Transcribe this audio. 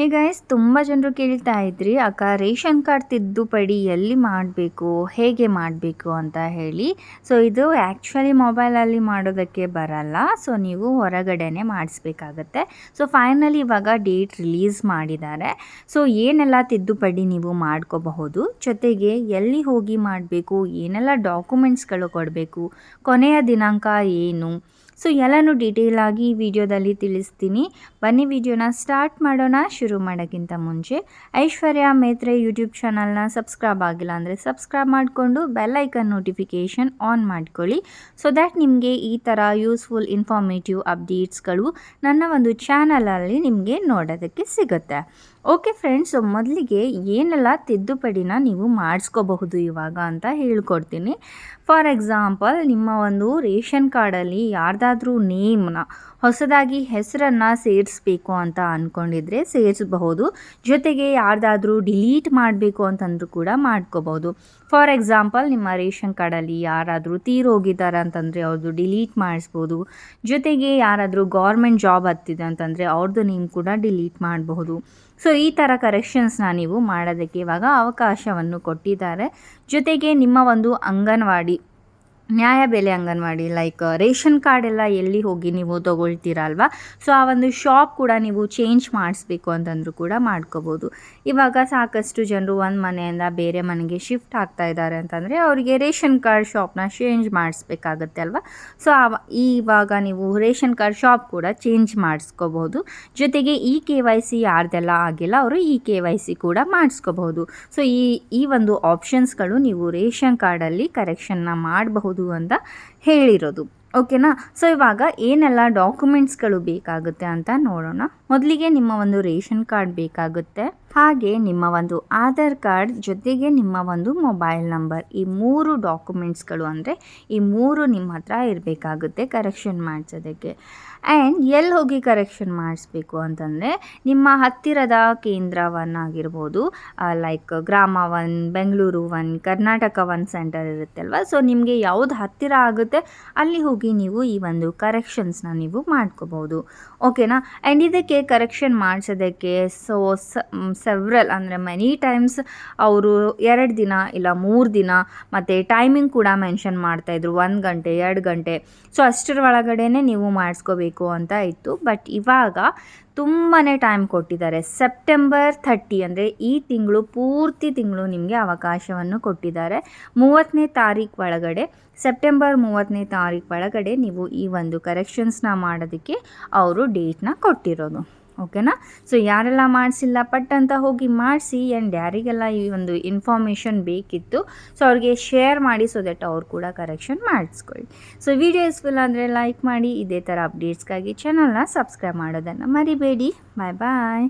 Hey guys ತುಂಬ ಜನರು ಕೇಳ್ತಾ ಇದ್ರಿ, ಅಕ್ಕ ರೇಷನ್ ಕಾರ್ಡ್ ತಿದ್ದುಪಡಿ ಎಲ್ಲಿ ಮಾಡಬೇಕು, ಹೇಗೆ ಮಾಡಬೇಕು ಅಂತ ಹೇಳಿ. ಸೊ ಇದು ಆ್ಯಕ್ಚುಲಿ ಮೊಬೈಲಲ್ಲಿ ಮಾಡೋದಕ್ಕೆ ಬರಲ್ಲ ಸೊ ನೀವು ಹೊರಗಡೆನೆ ಮಾಡಿಸ್ಬೇಕಾಗತ್ತೆ. ಸೊ ಫೈನಲಿ ಇವಾಗ ಡೇಟ್ ರಿಲೀಸ್ ಮಾಡಿದ್ದಾರೆ. ಸೊ ಏನೆಲ್ಲ ತಿದ್ದುಪಡಿ ನೀವು ಮಾಡ್ಕೋಬಹುದು, ಜೊತೆಗೆ ಎಲ್ಲಿ ಹೋಗಿ ಮಾಡಬೇಕು, ಏನೆಲ್ಲ ಡಾಕ್ಯುಮೆಂಟ್ಸ್ಗಳು ಕೊಡಬೇಕು, ಕೊನೆಯ ದಿನಾಂಕ ಏನು ಸೊ ಎಲ್ಲನೂ ಡೀಟೇಲ್ ಆಗಿ ಈ ವಿಡಿಯೋದಲ್ಲಿ ತಿಳಿಸ್ತೀನಿ. ಬನ್ನಿ ವಿಡಿಯೋನ ಸ್ಟಾರ್ಟ್ ಮಾಡೋಣ, ಶುರು ಮಾಡೋಕ್ಕಿಂತ ಮುಂಚೆ. ಐಶ್ವರ್ಯ ಮೇತ್ರೆ ಯೂಟ್ಯೂಬ್ ಚಾನಲ್ನ ಸಬ್ಸ್ಕ್ರೈಬ್ ಆಗಿಲ್ಲ ಅಂದರೆ ಸಬ್ಸ್ಕ್ರೈಬ್ ಮಾಡಿಕೊಂಡು ಬೆಲ್ಲೈಕನ್ ನೋಟಿಫಿಕೇಷನ್ ಆನ್ ಮಾಡ್ಕೊಳ್ಳಿ. ಸೊ ದ್ಯಾಟ್ ನಿಮಗೆ ಈ ಥರ ಯೂಸ್ಫುಲ್ ಇನ್ಫಾರ್ಮೇಟಿವ್ ಅಪ್ಡೇಟ್ಸ್ಗಳು ನನ್ನ ಒಂದು ಚಾನಲಲ್ಲಿ ನಿಮಗೆ ನೋಡೋದಕ್ಕೆ ಸಿಗುತ್ತೆ. ಓಕೆ ಫ್ರೆಂಡ್ಸ್ ಮೊದಲಿಗೆ ಏನೆಲ್ಲ ತಿದ್ದುಪಡಿನ ನೀವು ಮಾಡಿಸ್ಕೋಬಹುದು ಇವಾಗ ಅಂತ ಹೇಳ್ಕೊಡ್ತೀನಿ. ಫಾರ್ ಎಕ್ಸಾಂಪಲ್, ನಿಮ್ಮ ಒಂದು ರೇಷನ್ ಕಾರ್ಡಲ್ಲಿ ಯಾರ್ದಾದ್ರೂ ನೇಮ್ನ, ಹೊಸದಾಗಿ ಹೆಸರನ್ನು ಸೇರಿಸ್ಬೇಕು ಅಂತ ಅಂದ್ಕೊಂಡಿದ್ರೆ ಸೇರಿಸಬಹುದು. ಜೊತೆಗೆ ಯಾರ್ದಾದ್ರೂ ಡಿಲೀಟ್ ಮಾಡಬೇಕು ಅಂತಂದ್ರೂ ಕೂಡ ಮಾಡ್ಕೋಬಹುದು. ಫಾರ್ ಎಕ್ಸಾಂಪಲ್, ನಿಮ್ಮ ರೇಷನ್ ಕಾರ್ಡಲ್ಲಿ ಯಾರಾದರೂ ತೀರೋಗಿದ್ದಾರೆ ಅಂತಂದರೆ ಅವ್ರದ್ದು ಡಿಲೀಟ್ ಮಾಡಿಸ್ಬೋದು. ಜೊತೆಗೆ ಯಾರಾದರೂ ಗೌರ್ಮೆಂಟ್ ಜಾಬ್ ಹತ್ತಿದೆ ಅಂತಂದರೆ ಅವ್ರದ್ದು ನೇಮ್ ಕೂಡ ಡಿಲೀಟ್ ಮಾಡಬಹುದು. ಸೊ, ಈ ಥರ ಕರೆಕ್ಷನ್ಸ್ನ ನೀವು ಮಾಡೋದಕ್ಕೆ ಇವಾಗ ಅವಕಾಶವನ್ನು ಕೊಟ್ಟಿದ್ದಾರೆ. ಜೊತೆಗೆ ನಿಮ್ಮ ಒಂದು ಅಂಗನವಾಡಿ ನ್ಯಾಯಬೆಲೆ ಅಂಗನವಾಡಿ ಲೈಕ್ ರೇಷನ್ ಕಾರ್ಡ್ ಎಲ್ಲ ಎಲ್ಲಿ ಹೋಗಿ ನೀವು ತೊಗೊಳ್ತೀರಲ್ವ ಸೊ ಆ ಒಂದು ಶಾಪ್ ಕೂಡ ನೀವು ಚೇಂಜ್ ಮಾಡಿಸ್ಬೇಕು ಅಂತಂದರೂ ಕೂಡ ಮಾಡ್ಕೋಬೋದು. ಇವಾಗ ಸಾಕಷ್ಟು ಜನರು ಒಂದು ಮನೆಯಿಂದ ಬೇರೆ ಮನೆಗೆ ಶಿಫ್ಟ್ ಆಗ್ತಾ ಇದ್ದಾರೆ ಅಂತಂದರೆ ಅವರಿಗೆ ರೇಷನ್ ಕಾರ್ಡ್ ಶಾಪ್ನ ಚೇಂಜ್ ಮಾಡಿಸ್ಬೇಕಾಗತ್ತೆ ಅಲ್ವಾ? ಸೊ ಇವಾಗ ನೀವು ರೇಷನ್ ಕಾರ್ಡ್ ಶಾಪ್ ಕೂಡ ಚೇಂಜ್ ಮಾಡಿಸ್ಕೋಬೋದು. ಜೊತೆಗೆ ಈ ಕೆ ವೈ ಸಿ ಯಾರ್ದೆಲ್ಲ ಆಗಿಲ್ಲ ಅವರು ಈ ಕೆ ವೈ ಸಿ ಕೂಡ ಮಾಡಿಸ್ಕೋಬಹುದು ಸೊ ಈ ಈ ಒಂದು ಆಪ್ಷನ್ಸ್ಗಳು ನೀವು ರೇಷನ್ ಕಾರ್ಡಲ್ಲಿ ಕರೆಕ್ಷನ್ನ ಮಾಡಬಹುದು ಅಂತ ಹೇಳಿರೋದು. ಓಕೆನಾ ಸೊ ಇವಾಗ ಏನೆಲ್ಲ ಡಾಕ್ಯುಮೆಂಟ್ಸ್ಗಳು ಬೇಕಾಗುತ್ತೆ ಅಂತ ನೋಡೋಣ. ಮೊದಲಿಗೆ ನಿಮ್ಮ ಒಂದು ರೇಷನ್ ಕಾರ್ಡ್ ಬೇಕಾಗುತ್ತೆ. ಹಾಗೆ ನಿಮ್ಮ ಒಂದು ಆಧಾರ್ ಕಾರ್ಡ್ ಜೊತೆಗೆ ನಿಮ್ಮ ಒಂದು ಮೊಬೈಲ್ ನಂಬರ್. ಈ ಮೂರು ಡಾಕ್ಯುಮೆಂಟ್ಸ್ಗಳು ಅಂದರೆ ಈ ಮೂರು ನಿಮ್ಮ ಹತ್ರ ಇರಬೇಕಾಗುತ್ತೆ ಕರೆಕ್ಷನ್ ಮಾಡಿಸೋದಕ್ಕೆ. ಆ್ಯಂಡ್ ಎಲ್ಲಿ ಹೋಗಿ ಕರೆಕ್ಷನ್ ಮಾಡಿಸ್ಬೇಕು ಅಂತಂದರೆ ನಿಮ್ಮ ಹತ್ತಿರದ ಕೇಂದ್ರವನ್ನಾಗಿರ್ಬೋದು like Grama one, Bengaluru one, Karnataka one centre ಇರುತ್ತೆ ಅಲ್ವಾ ಸೊ ನಿಮಗೆ ಯಾವುದು ಹತ್ತಿರ ಆಗುತ್ತೆ ಅಲ್ಲಿ ಹೋಗಿ ನೀವು ಈ ಒಂದು ಕರೆಕ್ಷನ್ಸ್ನ ನೀವು ಮಾಡ್ಕೋಬೋದು. ಓಕೆನಾ ಆ್ಯಂಡ್ ಇದಕ್ಕೆ ಕರೆಕ್ಷನ್ ಮಾಡಿಸೋದಕ್ಕೆ ಸೊ ಸೆವ್ರಲ್ ಅಂದರೆ ಮೆನಿ ಟೈಮ್ಸ್ ಅವರು ಎರಡು ದಿನ ಇಲ್ಲ ಮೂರು ದಿನ ಮತ್ತು ಟೈಮಿಂಗ್ ಕೂಡ ಮೆನ್ಷನ್ ಮಾಡ್ತಾಯಿದ್ರು ಒಂದು ಗಂಟೆ, ಎರಡು ಗಂಟೆ. ಸೊ ಅಷ್ಟರ ಒಳಗಡೆ ನೀವು ಮಾಡಿಸ್ಕೋಬೇಕು ಅಂತ ಇತ್ತು. ಬಟ್ ಇವಾಗ ತುಂಬಾ ಟೈಮ್ ಕೊಟ್ಟಿದ್ದಾರೆ. ಸೆಪ್ಟೆಂಬರ್ ಥರ್ಟಿ ಅಂದರೆ ಈ ತಿಂಗಳು ಪೂರ್ತಿ ತಿಂಗಳು ನಿಮಗೆ ಅವಕಾಶವನ್ನು ಕೊಟ್ಟಿದ್ದಾರೆ. ಮೂವತ್ತನೇ ತಾರೀಕು ಒಳಗಡೆ ಸೆಪ್ಟೆಂಬರ್ ಮೂವತ್ತನೇ ತಾರೀಕು ಒಳಗಡೆ ನೀವು ಈ ಒಂದು ಕರೆಕ್ಷನ್ಸ್ನ ಮಾಡೋದಕ್ಕೆ ಅವರು ಡೇಟ್ನ ಕೊಟ್ಟಿರೋದು. ಓಕೆನಾ? ಸೊ ಯಾರೆಲ್ಲ ಮಾಡಿಸಿಲ್ಲ, ಪಟ್ ಅಂತ ಹೋಗಿ ಮಾಡಿಸಿ ಆ್ಯಂಡ್ ಯಾರಿಗೆಲ್ಲ ಈ ಒಂದು ಇನ್ಫಾರ್ಮೇಷನ್ ಬೇಕಿತ್ತು ಸೊ ಅವ್ರಿಗೆ ಶೇರ್ ಮಾಡಿ ಸೊ ದಟ್ ಅವ್ರು ಕೂಡ ಕರೆಕ್ಷನ್ ಮಾಡಿಸ್ಕೊಳ್ಳಿ. ಸೊ ವಿಡಿಯೋ ಯೂಸ್ಫುಲ್ ಅಂದರೆ ಲೈಕ್ ಮಾಡಿ, ಇದೇ ಥರ ಅಪ್ಡೇಟ್ಸ್ಗಾಗಿ ಚಾನಲ್ನ ಸಬ್ಸ್ಕ್ರೈಬ್ ಮಾಡೋದನ್ನು ಮರಿಬೇಡಿ. ಬಾಯ್ ಬಾಯ್